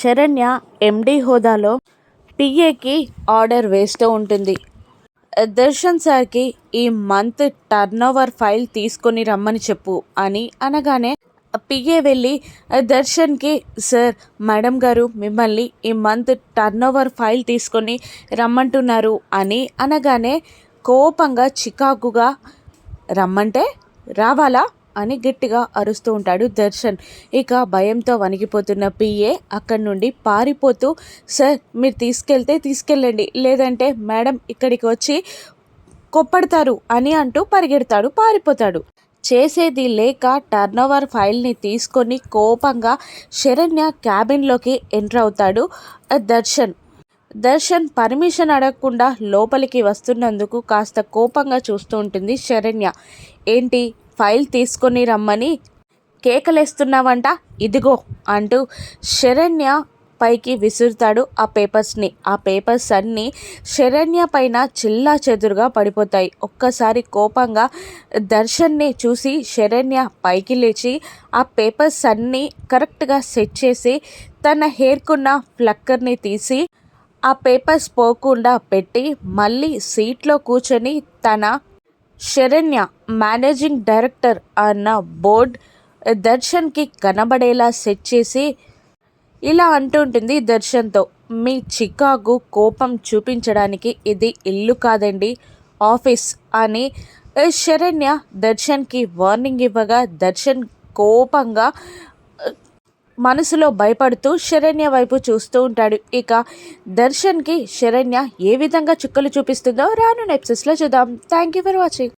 శరణ్య ఎండి హోదాలో పిఏకి ఆర్డర్ వేస్తూ ఉంటుంది. దర్శన్ సార్కి ఈ మంత్ టర్న్ ఓవర్ ఫైల్ తీసుకొని రమ్మని చెప్పు అని అనగానే పిఏ వెళ్ళి దర్శన్కి సార్ మేడం గారు మిమ్మల్ని ఈ మంత్ టర్న్ ఓవర్ ఫైల్ తీసుకొని రమ్మంటున్నారు అని అనగానే కోపంగా చికాకుగా రమ్మంటే రావాలా? అని గట్టిగా అరుస్తూ ఉంటాడు దర్శన్. ఇక భయంతో వణికిపోతున్న పిఏ అక్కడి నుండి పారిపోతూ సార్ మీరు తీసుకెళ్తే తీసుకెళ్ళండి లేదంటే మేడం ఇక్కడికి వచ్చి కొప్పడతారు అని అంటూ పరిగెడతాడు పారిపోతాడు. చేసేది లేక టర్నోవర్ ఫైల్ని తీసుకొని కోపంగా శరణ్య క్యాబిన్లోకి ఎంటర్ అవుతాడు దర్శన్. దర్శన్ పర్మిషన్ అడగకుండా లోపలికి వస్తున్నందుకు కాస్త కోపంగా చూస్తూ ఉంటుంది శరణ్య. ఏంటి? ఫైల్ తీసుకొని రమ్మని కేకలేస్తున్నావంట ఇదిగో అంటూ శరణ్య పైకి విసురుతాడు ఆ పేపర్స్ని. ఆ పేపర్స్ అన్నీ శరణ్య పైన చిల్లా చెదురుగా పడిపోతాయి. ఒక్కసారి కోపంగా దర్శన్ని చూసి శరణ్య పైకి లేచి ఆ పేపర్స్ అన్నీ కరెక్ట్గా సెట్ చేసి తన హెయిర్కున్న ఫ్లక్కర్ని తీసి ఆ పేపర్స్ పోకుండా పెట్టి మళ్ళీ సీట్లో కూర్చొని తన శరణ్య మేనేజింగ్ డైరెక్టర్ అన్న బోర్డ్ దర్శన్కి కనబడేలా సెట్ చేసి ఇలా అంటుంటుంది దర్శన్తో. మీ చికాకు కోపం చూపించడానికి ఇది ఇల్లు కాదండి ఆఫీస్ అని. శరణ్య దర్శన్కి వార్నింగ్ ఇవ్వగా దర్శన్ కోపంగా మనసులో భయపడుతూ శరణ్య వైపు చూస్తూ ఉంటాడు. ఇక దర్శన్కి శరణ్య ఏ విధంగా చుక్కలు చూపిస్తుందో రాను నెప్సెస్లో చూద్దాం. Thank you for watching